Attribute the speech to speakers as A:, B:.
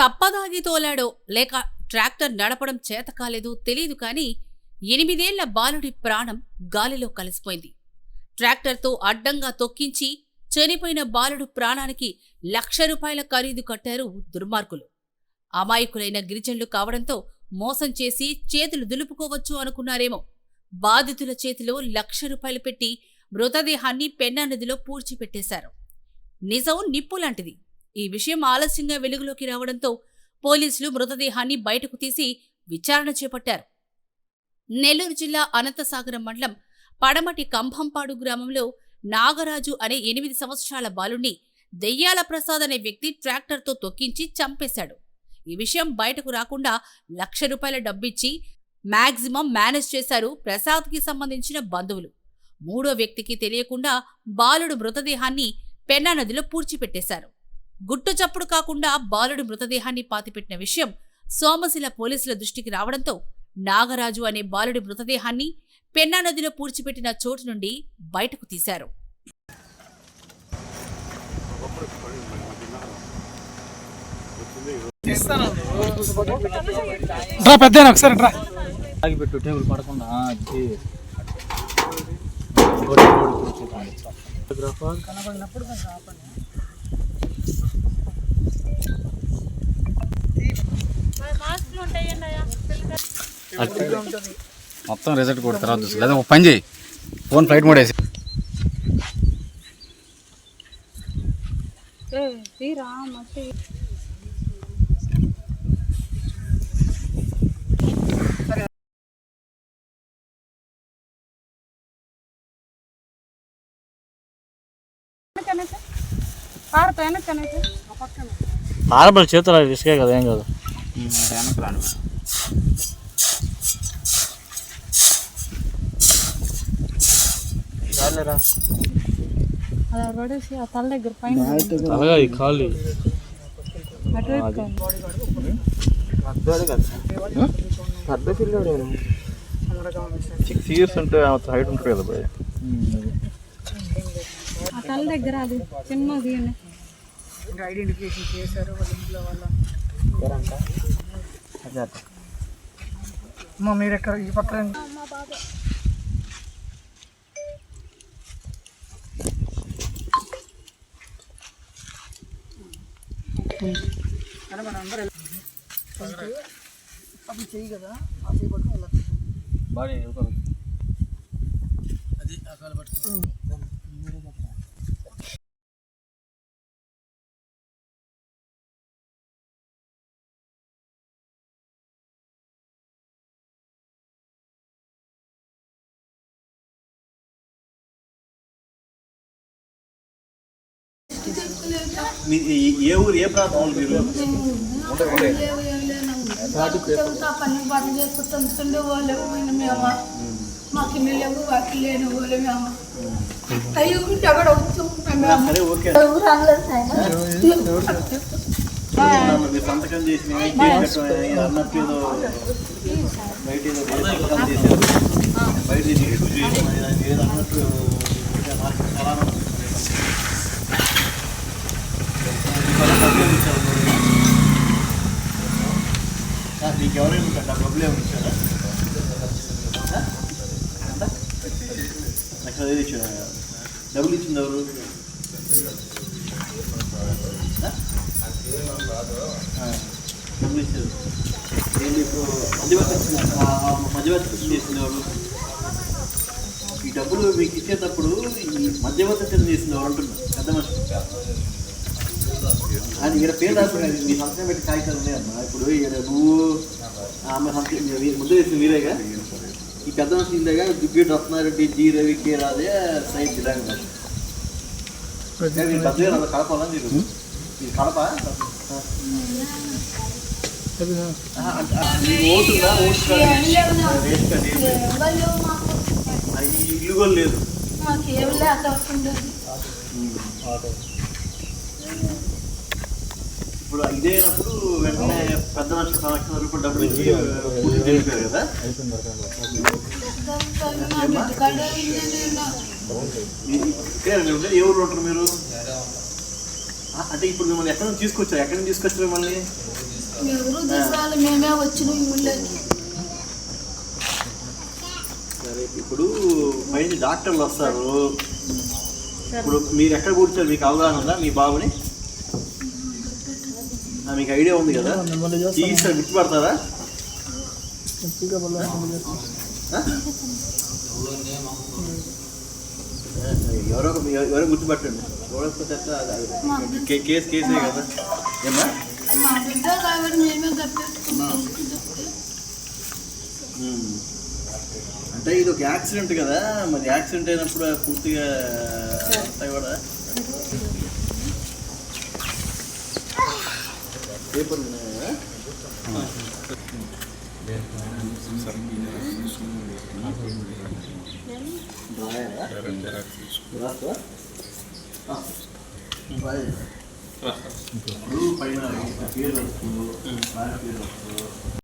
A: తప్పదాగి తోలాడో లేక ట్రాక్టర్ నడపడం చేత కాలేదో తెలియదు కానీ ఎనిమిదేళ్ళ బాలుడి ప్రాణం గాలిలో కలిసిపోయింది. ట్రాక్టర్తో అడ్డంగా తొక్కించి చనిపోయిన బాలుడు ప్రాణానికి లక్ష రూపాయల ఖరీదు కట్టారు దుర్మార్గులు. అమాయకులైన గిరిజనులు కావడంతో మోసం చేసి చేతులు దులుపుకోవచ్చు అనుకున్నారేమో. బాధితుల చేతిలో లక్ష రూపాయలు పెట్టి మృతదేహాన్ని పెన్నా నదిలో పూడ్చిపెట్టేశారు. నిజం నిప్పు లాంటిది ఈ విషయం ఆలస్యంగా వెలుగులోకి రావడంతో పోలీసులు మృతదేహాన్ని బయటకు తీసి విచారణ చేపట్టారు. నెల్లూరు జిల్లా అనంతసాగరం మండలం పడమటి కంభంపాడు గ్రామంలో నాగరాజు అనే ఎనిమిది సంవత్సరాల బాలుణ్ణి దెయ్యాల ప్రసాద్ అనే వ్యక్తి ట్రాక్టర్తో తొక్కించి చంపేశాడు. ఈ విషయం బయటకు రాకుండా లక్ష రూపాయల డబ్బిచ్చి మాక్సిమం మేనేజ్ చేశారు ప్రసాద్కి సంబంధించిన బంధువులు. మూడో వ్యక్తికి తెలియకుండా బాలుడు మృతదేహాన్ని పెన్నా నదిలో పూడ్చిపెట్టేశారు. గుట్టు చప్పుడు కాకుండా బాలుడి మృతదేహాన్ని పాతిపెట్టిన విషయం సోమశిల పోలీసుల దృష్టికి రావడంతో నాగరాజు అనే బాలుడి మృతదేహాన్ని పెన్నా నదిలో పూడ్చిపెట్టిన చోటు నుండి బయటకు తీశారు.
B: ఒకసారి
C: ఆగిపెట్టు టేబుల్ పడకుండా మొత్తం రిజల్ట్ కూడా తర్వాత చూసి లేదా ఒక పని చేయి ఫోన్ ఫ్లైట్ మోడ్ వేసి.
D: తీరా
C: నార్మల్ చేతులు రిస్కే కదా ఏం కాదు.
D: అలా పడేసి ఆ తల దగ్గర పైన
C: అలాగా ఈ కాళ్ళు
D: అటు పెట్టుకోండి
E: సిక్స్ ఇయర్స్ ఉంటే హైట్ ఉంటుంది కదా బాయ్
D: తల దగ్గర అది చిన్నది అని
B: అమ్మ మీరు ఎక్కడ? ఈ పక్కన రండి. అప్పుడు చెయ్యి కదా ఆ చెయ్యి పట్టుకుని ఇలా
C: బాడీ
E: మీ ఏ ఊరు ఏ ప్రాంతం మీరు?
F: పని పని చేసుకుంటుండే వాళ్ళము మేము మాకు ఇల్లు లేవు వాకి లేని వాళ్ళు మేము అయ్యి ఉంటే అక్కడ వచ్చి మేము
E: సరే ఓకే మీరు సంతకం చేసిన అన్నట్టు ఏదో బయట ఏదో సంతకం చేశారు బయట ఇది ఏదో అన్నట్టు మీకు ఎవరైనా ఉంటారు? డబ్బులు ఇచ్చారా? ఇచ్చారా డబ్బులు ఇచ్చింది ఎవరు? డబ్బులు ఇచ్చారు. నేను ఇప్పుడు మధ్యవర్తి మధ్యవర్తి చేసింది ఎవరు? ఈ డబ్బులు మీకు ఇచ్చేటప్పుడు ఈ మధ్యవర్తి చేసింది ఎవరు అంటున్నారు పెద్ద మనిషి. అది ఇక్కడ పేరు రాసుకుని మీ సంతకం పెట్టి కాగితాలు ఉన్నాయమ్మా. ఇప్పుడు ఈడ నువ్వు ఆమె ముందు మీరేగా? ఈ పెద్ద మనిషి ఇందేగా? దుగ్గి రత్నారెడ్డి జి రవి కే రాజే. మీరు? పెద్దగా అలా కలపాలా మీరు ఓటు కార్డు ఏం లేదు ఇల్లు కూడా
F: మాకు ఏం
E: ఇప్పుడు ఇదేనప్పుడు వెంటనే పెద్ద మనిషి సంవత్సరం రూపాయలు డబ్బులు ఇచ్చి చేశారు కదా? ఏ ఊర్లో ఉంటారు మీరు? అంటే ఇప్పుడు మిమ్మల్ని ఎక్కడ నుంచి తీసుకొచ్చారు? ఎక్కడి నుంచి తీసుకొచ్చారు మిమ్మల్ని?
F: మేమే వచ్చినాం
E: సరే ఇప్పుడు పైన డాక్టర్లు వస్తారు. ఇప్పుడు మీరు ఎక్కడ కూర్చోరు? మీకు అవగాహన ఉందా మీ బాబుని? మీకు ఐడియా ఉంది కదా. తీసారు గుర్తుపడతారా? ఎవరో ఎవరో గుర్తుపట్టండి. చూడకపోతే కేసు కేసే కదా. ఏమా. అంటే ఇది ఒక యాక్సిడెంట్ కదా. మరి యాక్సిడెంట్ అయినప్పుడు పూర్తిగా అంతా కూడా. ఇప్పుడు పైన పేరు వస్తూ భార్య పేరు వస్తూ